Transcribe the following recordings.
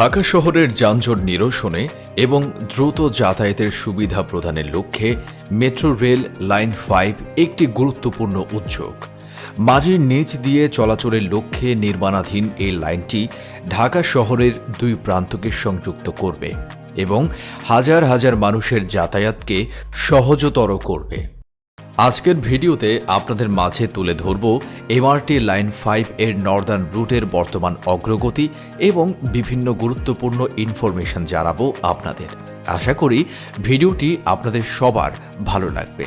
ঢাকা শহরের যানজট নিরসনে এবং দ্রুত যাতায়াতের সুবিধা প্রদানের লক্ষ্যে মেট্রো রেল লাইন ফাইভ একটি গুরুত্বপূর্ণ উদ্যোগ। মাটির নিচ দিয়ে চলাচলের লক্ষ্যে নির্মাণাধীন এই লাইনটি ঢাকা শহরের দুই প্রান্তকে সংযুক্ত করবে এবং হাজার হাজার মানুষের যাতায়াতকে সহজতর করবে। আজকের ভিডিওতে আপনাদের মাঝে তুলে ধরব এমআরটি লাইন ফাইভ এর নর্দার্ন রুটের বর্তমান অগ্রগতি এবং বিভিন্ন গুরুত্বপূর্ণ ইনফরমেশন জানাব আপনাদের। আশা করি ভিডিওটি আপনাদের সবার ভালো লাগবে।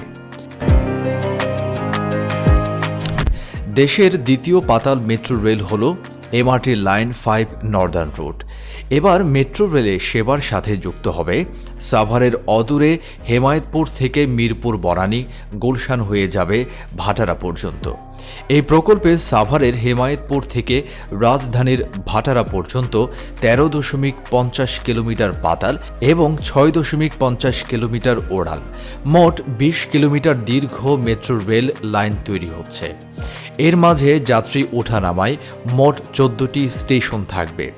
দেশের দ্বিতীয় পাতাল মেট্রো রেল হল MRT line five northern route. এবার মেট্রো রেলে সেবার সাথে যুক্ত হবে সাভারের অদূরে হেমায়তপুর থেকে মিরপুর বনানী, গুলশান হয়ে যাবে ভাটারা পর্যন্ত। এই প্রকল্পে সাভারের হেমায়তপুর থেকে রাজধানীর ভাটারা পর্যন্ত তেরো দশমিক পঞ্চাশ কিলোমিটার পাতাল এবং ছয় দশমিক পঞ্চাশ কিলোমিটার ওড়াল। মোট বিশ কিলোমিটার দীর্ঘ মেট্রো রেল লাইন তৈরি হচ্ছে। এর মাঝে যাত্রী ওঠানামায় মোট চোদ্দটি স্টেশন থাকবে।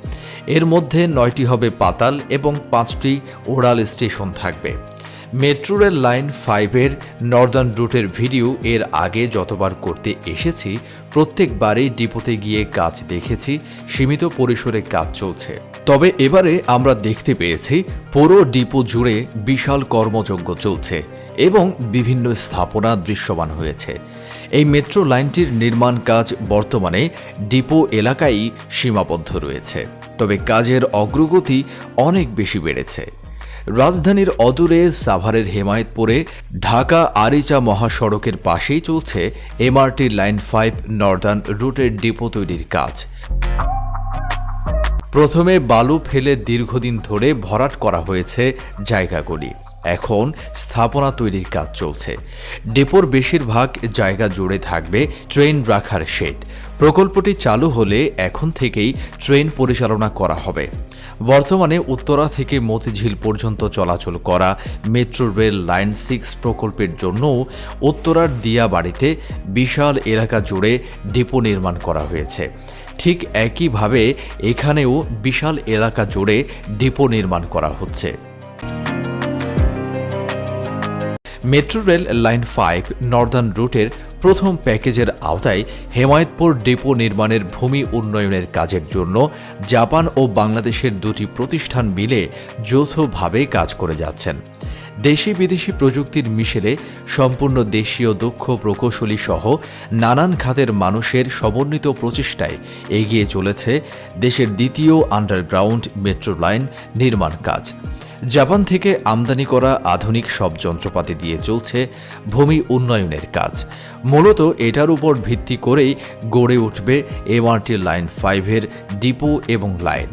এর মধ্যে নয়টি হবে পাতাল এবং পাঁচটি ওড়াল স্টেশন থাকবে। মেট্রো রেল লাইন ফাইভের নর্দার্ন রুটের ভিডিও এর আগে যতবার করতে এসেছি, প্রত্যেকবারেই ডিপোতে গিয়ে কাজ দেখেছি, সীমিত পরিসরে কাজ চলছে। তবে এবারে আমরা দেখতে পেয়েছি, পুরো ডিপো জুড়ে বিশাল কর্মযজ্ঞ চলছে এবং বিভিন্ন স্থাপনা দৃশ্যমান হয়েছে। এই মেট্রো লাইনটির নির্মাণ কাজ বর্তমানে ডিপো এলাকায় সীমাবদ্ধ রয়েছে। তবে কাজের অগ্রগতি অনেক বেশি বেড়েছে। রাজধানীর অদূরে সাভারের হেমায়তপুরে ঢাকা আরিচা মহাসড়কের পাশেই চলছে এমআরটি লাইন ফাইভ নর্দার্ন রুটের ডিপো তৈরির কাজ। প্রথমে বালু ফেলে দীর্ঘদিন ধরে ভরাট করা হয়েছে জায়গাগুলি। এখন স্থাপনা তৈরির কাজ চলছে। ডেপোর বেশিরভাগ জায়গা জুড়ে থাকবে ট্রেন রাখার শেড। প্রকল্পটি চালু হলে এখন থেকেই ট্রেন পরিচালনা করা হবে। বর্তমানে উত্তরা থেকে মতিঝিল পর্যন্ত চলাচল করা মেট্রো রেল লাইন সিক্স প্রকল্পের জন্যও উত্তরার দিয়াবাড়িতে বিশাল এলাকা জুড়ে ডিপো নির্মাণ করা হয়েছে। ঠিক একইভাবে এখানেও বিশাল এলাকা জুড়ে ডিপো নির্মাণ করা হচ্ছে। Metro rail line five northern রুটের প্রথম প্যাকেজের আওতায় হেমায়তপুর ডেপো নির্মাণের ভূমি উন্নয়নের কাজের জন্য জাপান ও বাংলাদেশের দুটি প্রতিষ্ঠান মিলে যৌথভাবে কাজ করে যাচ্ছেন। দেশি বিদেশি প্রযুক্তির মিশেলে সম্পূর্ণ দেশীয় দক্ষ প্রকৌশলী সহ নানান খাতের মানুষের সমন্বিত প্রচেষ্টায় এগিয়ে চলেছে দেশের দ্বিতীয় আন্ডারগ্রাউন্ড মেট্রো লাইন নির্মাণ কাজ। জাপান থেকে আমদানি করা আধুনিক সব যন্ত্রপাতি দিয়ে চলছে ভূমি উন্নয়নের কাজ। মূলত এটার উপর ভিত্তি করেই গড়ে উঠবে এমআরটি লাইন ফাইভের ডিপো এবং লাইন।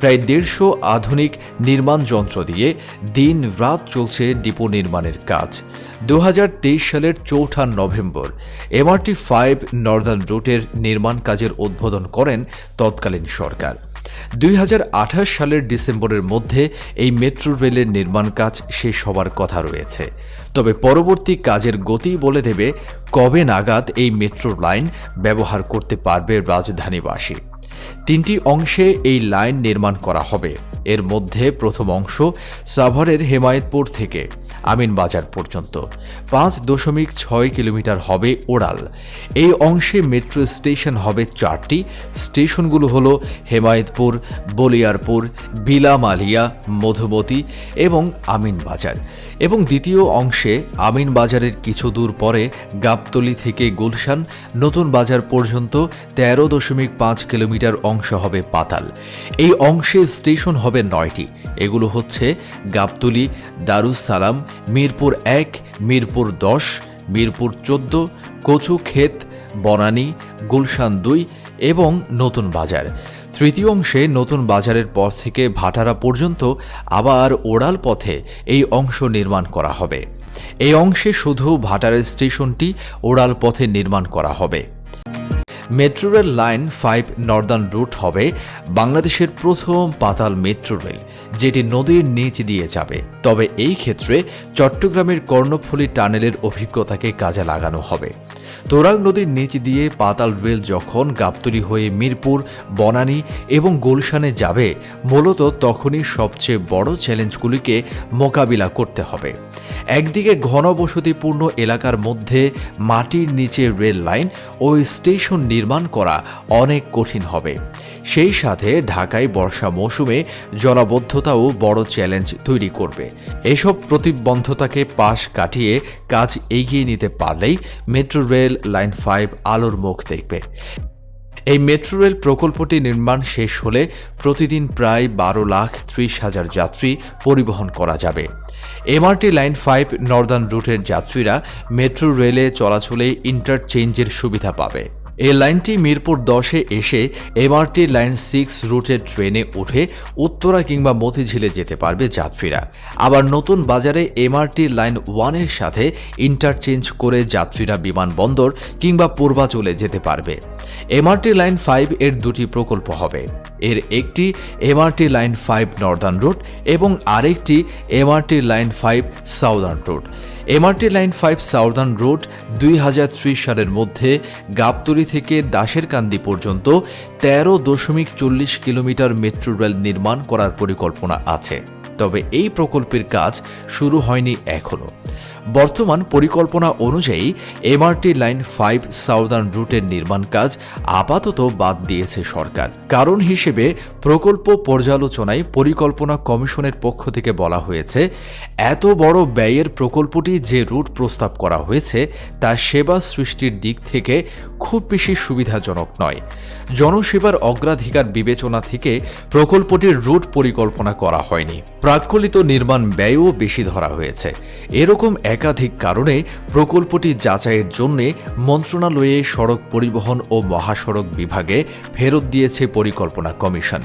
প্রায় দেড়শো আধুনিক নির্মাণ যন্ত্র দিয়ে দিন রাত চলছে ডিপো নির্মাণের কাজ। দু হাজার তেইশ সালের চৌঠা নভেম্বর এমআরটি ফাইভ নর্দার্ন রুটের নির্মাণ কাজের উদ্বোধন করেন তৎকালীন সরকার। দুই হাজার আঠাশ সালের ডিসেম্বরের মধ্যে এই মেট্রো রেলের নির্মাণ কাজ শেষ হবার কথা রয়েছে। তবে পরবর্তী কাজের গতি বলে দেবে কবে নাগাদ এই মেট্রো লাইন ব্যবহার করতে পারবে রাজধানীবাসী। তিনটি অংশে এই লাইন নির্মাণ করা হবে। এর মধ্যে প্রথম অংশ সাভারের হেমায়তপুর থেকে আমিনবাজার পর্যন্ত। পাঁচ দশমিক ছয় কিলোমিটার হবে ওড়াল। এই অংশে মেট্রো স্টেশন হবে চারটি। স্টেশনগুলো হল হেমায়তপুর, বলিয়ারপুর, বিলামালিয়া, মধুমতি এবং আমিনবাজার। এবং দ্বিতীয় অংশে আমিনবাজারের কিছু দূর পরে গাবতলি থেকে গুলশান, নতুন বাজার পর্যন্ত তেরো দশমিক পাঁচ কিলোমিটার অংশ হবে পাতাল। এই অংশে স্টেশন হবে নয়টি। এগুলো হচ্ছে গাবতলি, দারুসালাম, মিরপুর এক, মিরপুর দশ, মিরপুর চোদ্দ কচু ক্ষেত বনানী, গুলশান দুই এবং নতুন বাজার। তৃতীয় অংশে নতুন বাজারের পর থেকে ভাটারা পর্যন্ত আবার ওড়াল পথে এই অংশ নির্মাণ করা হবে। এই অংশে শুধু ভাটারের স্টেশনটি ওড়াল পথে নির্মাণ করা হবে। Metro rail line five northern route হবে বাংলাদেশের প্রথম পাতাল মেট্রো রেল। যেটি নদীর নিচ দিয়ে যাবে। তবে এই ক্ষেত্রে চট্টগ্রামের কর্ণফুলী টানেলের অভিজ্ঞতাকে কাজে লাগানো হবে। তোরাং নদীর নিচ দিয়ে পাতাল রেল যখন গাবতলি হয়ে মিরপুর, বনানী এবং গুলশানে যাবে, মূলত তখনই সবচেয়ে বড় চ্যালেঞ্জগুলিকে মোকাবিলা করতে হবে। একদিকে ঘনবসতিপূর্ণ এলাকার মধ্যে মাটির নিচে রেল লাইন ও স্টেশন নির্মাণ করা অনেক কঠিন হবে। সেই সাথে ঢাকায় বর্ষা মৌসুমে জলাবদ্ধতাও বড় চ্যালেঞ্জ তৈরি করবে। এসব প্রতিবন্ধতাকে পাশ কাটিয়ে কাজ এগিয়ে নিতে পারলেই মেট্রো রেল লাইন ফাইভ আলোর মুখ দেখবে। এই মেট্রো রেল প্রকল্পটি নির্মাণ শেষ হলে প্রতিদিন প্রায় বারো লাখ ত্রিশ হাজার যাত্রী পরিবহন করা যাবে। এমআরটি লাইন ফাইভ নর্দার্ন রুটের যাত্রীরা মেট্রো রেলে চলাচলে ইন্টারচেঞ্জের সুবিধা পাবে। এই লাইনটি মিরপুর দশে এসে এমআরটি লাইন সিক্স রুটের ট্রেনে উঠে উত্তরা কিংবা মতিঝিলে যেতে পারবে যাত্রীরা। আবার নতুন বাজারে এমআরটি লাইন ওয়ানের সাথে ইন্টারচেঞ্জ করে যাত্রীরা বিমানবন্দর কিংবা পূর্বাচলে যেতে পারবে। এমআরটি লাইন ফাইভ এর দুটি প্রকল্প হবে। এর একটি MRT line five northern route এবং আরেকটি MRT line five southern route MRT line five southern road দুই হাজার ত্রিশ সালের মধ্যে গাবতলী থেকে দাসেরকান্দি পর্যন্ত তেরো দশমিক চল্লিশ কিলোমিটার মেট্রো রেল নির্মাণ করার পরিকল্পনা আছে। তবে এই প্রকল্পের কাজ শুরু হয়নি এখনও বর্তমান পরিকল্পনা অনুযায়ী এমআরটি লাইন ফাইভ সাউদার্ন রুটের নির্মাণ কাজ আপাতত বাদ দিয়েছে সরকার। কারণ হিসেবে প্রকল্প পর্যালোচনায় পরিকল্পনা কমিশনের পক্ষ থেকে বলা হয়েছে, এত বড় ব্যয়ের প্রকল্পটি যে রুট প্রস্তাব করা হয়েছে, তা সেবা সৃষ্টির দিক থেকে খুব বেশি সুবিধাজনক নয়। জনসেবার অগ্রাধিকার বিবেচনা থেকে প্রকল্পটির রুট পরিকল্পনা করা হয়নি। প্রাক্কলিত নির্মাণ ব্যয়ও বেশি ধরা হয়েছে। এরকম একাধিক কারণে প্রকল্পটি যাচাইয়ের জন্যে মন্ত্রণালয়ে সড়ক পরিবহন ও মহাসড়ক বিভাগে ফেরত দিয়েছে পরিকল্পনা কমিশন।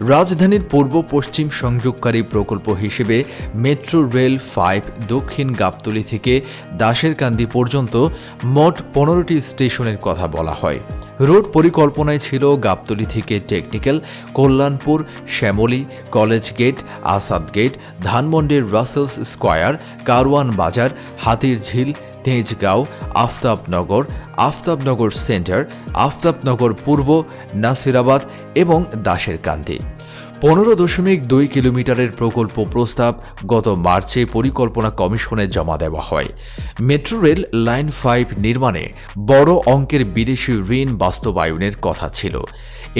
রাজধানীর পূর্ব পশ্চিম সংযোগকারী প্রকল্প হিসেবে মেট্রো রেল ফাইভ দক্ষিণ গাবতলি থেকে দাসেরকান্দি পর্যন্ত মোট পনেরোটি স্টেশনের কথা বলা হয়। রোড পরিকল্পনায় ছিল গাবতলি থেকে technical, Kalyanpur, Shyamoli, college gate, Asad gate, ধানমন্ডির রাসেলস স্কোয়ার, কারওয়ান বাজার হাতির ঝিল তেজগাঁও, আফতাবনগর আফতাবনগর সেন্টার, আফতাবনগর পূর্ব, নাসিরাবাদ এবং দাসেরকান্দি পনেরো দশমিক দুই কিলোমিটারের প্রকল্প প্রস্তাব গত মার্চে পরিকল্পনা কমিশনে জমা দেওয়া হয়। মেট্রো রেল লাইন ফাইভ নির্মাণে বড় অঙ্কের বিদেশি ঋণ বাস্তবায়নের কথা ছিল।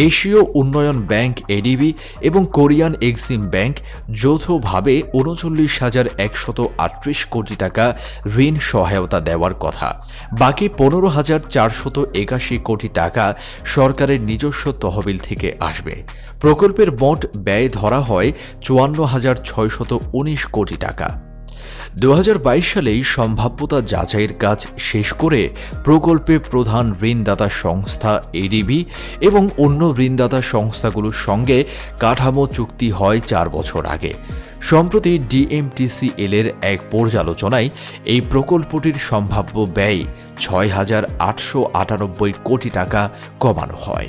এশীয় উন্নয়ন ব্যাংক এডিবি এবং কোরিয়ান এক্সিম ব্যাংক যৌথভাবে উনচল্লিশ হাজার একশত আটত্রিশ কোটি টাকা ঋণ সহায়তা দেওয়ার কথা। বাকি পনেরো হাজার চারশত একাশি কোটি টাকা সরকারের নিজস্ব তহবিল থেকে আসবে। প্রকল্পের মোট ব্যয় ধরা হয় চুয়ান্ন হাজার ছয়শত উনিশ কোটি টাকা। দু হাজার বাইশ সালেই সম্ভাব্যতা যাচাইয়ের কাজ শেষ করে প্রকল্পে প্রধান ঋণদাতা সংস্থা এডিবি এবং অন্য ঋণদাতা সংস্থাগুলোর সঙ্গে কাঠামো চুক্তি হয় চার বছর আগে। সম্প্রতি ডিএমটিসিএল এর এক পর্যালোচনায় এই প্রকল্পটির সম্ভাব্য ব্যয় ছয় হাজার আটশো আটানব্বই কোটি টাকা কমানো হয়।